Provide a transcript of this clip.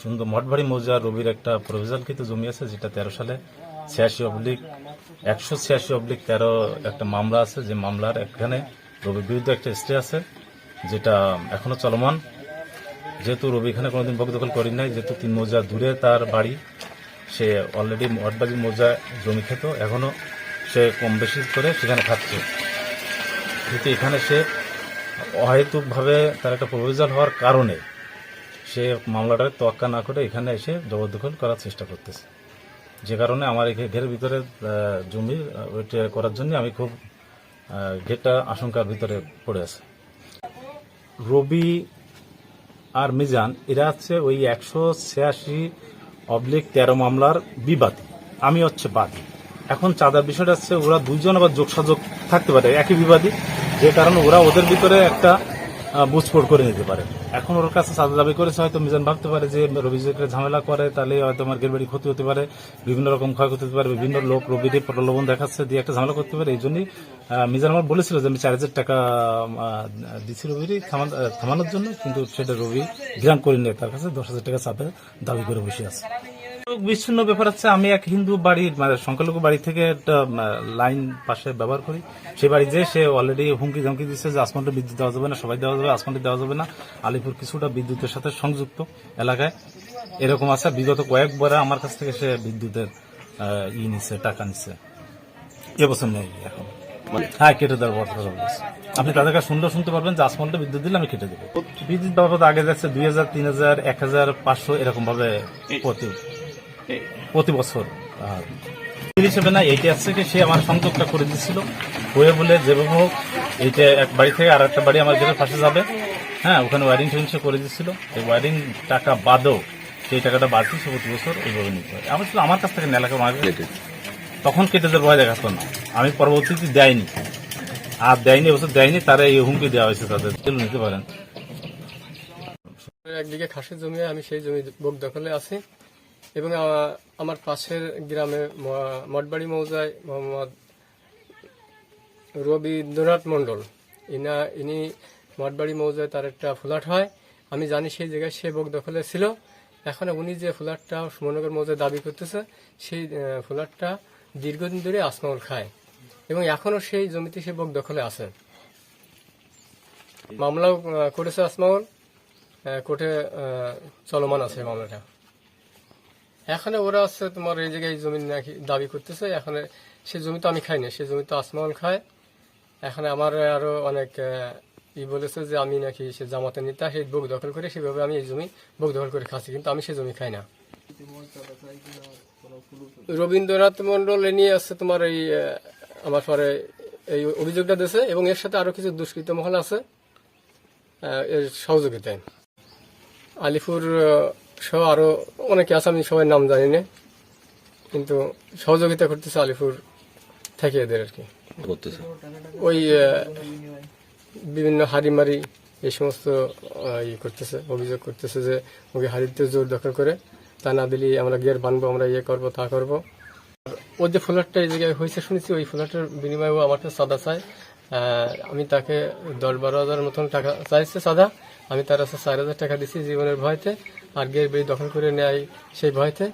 সুন্দর মঠবাড়ি মৌজা রবির একটা প্রভিজালকৃত জমি আছে, যেটা তেরো সালে ছিয়াশি অবলিক, একশো ছিয়াশি অবলিক তেরো একটা মামলা আছে, যে মামলার এখানে রবির বিরুদ্ধে একটা স্টে আছে, যেটা এখনও চলমান। যেহেতু রবি এখানে কোনোদিন বকদখল করি নাই, যেহেতু তিন মৌজা দূরে তার বাড়ি, সে অলরেডি মঠবাড়ি মৌজা জমি খেত, এখনও সে কম বেশি করে সেখানে খাচ্ছে কিন্তু এখানে সে অহেতুকভাবে তার একটা প্রপোজাল হওয়ার কারণে সে মামলাটার তোয়াক্কা না করে এখানে এসে জবরদখল করার চেষ্টা করতেছে। যে কারণে আমার ঘেরের ভিতরে জমি ওইটা করার জন্য আমি খুব ঘেরটা আশঙ্কার ভিতরে পড়ে আছে। রবি আর মিজান, এরা হচ্ছে ওই একশো ছিয়াশি অবলিক তেরো মামলার বিবাদী। আমি হচ্ছে বাদী। এখন চাঁদার বিষয়টা হচ্ছে ওরা দুইজন আবার যোগসাযোগ থাকতে পারে, একই বিবাদী। যে কারণে ওরা ওদের ভিতরে একটা বুঝপোড় করে নিতে পারে। এখন ওর কাছে চাঁদা দাবি করেছে, হয়তো মিজান ভাবতে পারে যে রবি ঝামেলা করে, তাহলে হয়তো আমার বাড়ি ক্ষতি হতে পারে, বিভিন্ন রকম ক্ষয়ক্ষতি হতে পারে, বিভিন্ন লোক রবির প্রলোভন দেখাচ্ছে, দিয়ে একটা ঝামেলা করতে পারে, এই জন্যই মিজান আমার বলেছিল যে আমি চার হাজার টাকা দিচ্ছি রবিরই থামান- থামানোর জন্য, কিন্তু সেটা রবি গ্রাম করে নিয়ে তার কাছে দশ হাজার টাকা চাঁদা দাবি করে বসে আছে। বিচ্ছিন্ন ব্যাপার হচ্ছে, আমি এক হিন্দু বাড়ির মানে সংখ্যালঘু বাড়ি থেকে একটা লাইন পাশে ব্যবহার করি। সেই বাড়ি যে সে অলরেডি হুমকি ধমকি দিচ্ছে যে আসমানটা বিদ্যুৎ দেওয়া যাবে না, সবাই দেওয়া যাবে, আসমানটা দেওয়া যাবে না। আলিপুর কিছুটা বিদ্যুতের সাথে সংযুক্ত এলাকায়। এরকম আছে, বিগত কয়েকবারে আমার কাছ থেকে সে বিদ্যুতের ই নিচ্ছে টাকা নিচ্ছে এবছর নেই এখন। হ্যাঁ কেটে দেওয়ার কথা আপনি তাদের কাছে শুনলেও শুনতে পারবেন যে আসমানটা বিদ্যুৎ দিলে আমি কেটে দেবো। বিদ্যুৎ বাবদ আগে যাচ্ছে দুই হাজার, তিন হাজার, এক হাজার, পাঁচশো এরকম ভাবে প্রতি। প্রতি বছর হিসেবে না এইটা আসছে কি সে আমার সংযোগটা করে দিচ্ছিল হয়ে বলে যেভাবে হোক এইটা এক বাড়ি থেকে আর একটা বাড়ি আমার গেটের পাশে যাবে। হ্যাঁ ওখানে ওয়ারিং টোয়ারিং সে করে দিচ্ছিল এই ওয়ারিং টাকা বাদও সেই টাকাটা বাড়তি সে প্রতি বছর এইভাবে নিতে হয়। আমার শুধু আমার কাছ থেকে নেলাকে মারবে তখন কেটে দেওয়ার ভয় দেখাতো না। আমি পরবর্তীতে দেয়নি। আর দেয়নি এবছর দেয়নি তারা এই হুমকি দেওয়া হয়েছে তাদের। নিতে পারেন। একদিকে খাসের জমি আমি সেই জমি বুক দখলে আছি। এবং আমার পাশের গ্রামে মঠবাড়ি মৌজায় মোহাম্মদ রবীন্দ্রনাথ মণ্ডল। ইনা ইনি মঠবাড়ি মৌজায় তার একটা ফ্ল্যাট হয়। আমি জানি সেই জায়গায় সে বুক দখলে ছিল। এখন উনি যে ফ্ল্যাটটা সুমনগর মৌজায় দাবি করতেছে সেই আহ, ফ্ল্যাটটা দীর্ঘদিন ধরে আসমাউল খায় এবং এখনও সেই জমিতে সে বুক দখলে আছে। মামলাও করেছে আসমাউল আহ, কোর্টে চলমান আছে মামলাটা। এখানে ওরা আছে তোমার এই জায়গায় জমি নাকি দাবি করতেছে, এখানে সে জমি তো আমি খাই না, সে জমি তো আসমাউল খায়। এখানে আমার আরও অনেক ই বলেছে যে আমি নাকি সে জামাতে নেতা সেই বুক দখল করে সেভাবে আমি এই জমি বুক দখল করে খাচ্ছি, কিন্তু আমি সে জমি খাই না। রবীন্দ্রনাথ মন্ডল নিয়ে আছে তোমার এই আমার পরে এই অভিযোগটা দিয়েছে, এবং এর সাথে আরও কিছু দুষ্কৃত মহল আছে এর সহযোগিতায়। আলিপুর সহ আরও অনেকে আছে আমি সবাই নাম জানি না। কিন্তু সহযোগিতা করতেছে আলিপুর থেকে এদের আর কি। ওই বিভিন্ন হাড়িমারি এই সমস্ত আহ, ই করতেছে অভিযোগ করতেছে যে ওকে হাড়িতে জোর দখল করে তা না দিলে আমরা গিয়ার বানবো আমরা ইয়ে করব তা করব। ওর যে ফ্ল্যাটটা এই জায়গায় হয়েছে শুনেছি ওই ফ্ল্যাটের বিনিময়ে ও আমার কাছে সাদা চাই আমি তাকে দশ বারো হাজার মতন টাকা চাইছে সাদা। আমি তার কাছে চার হাজার টাকা দিছি জীবনের ভয়তে। আর গিয়ে বেড়ি দখল করে নেয় সেই ভয়তে।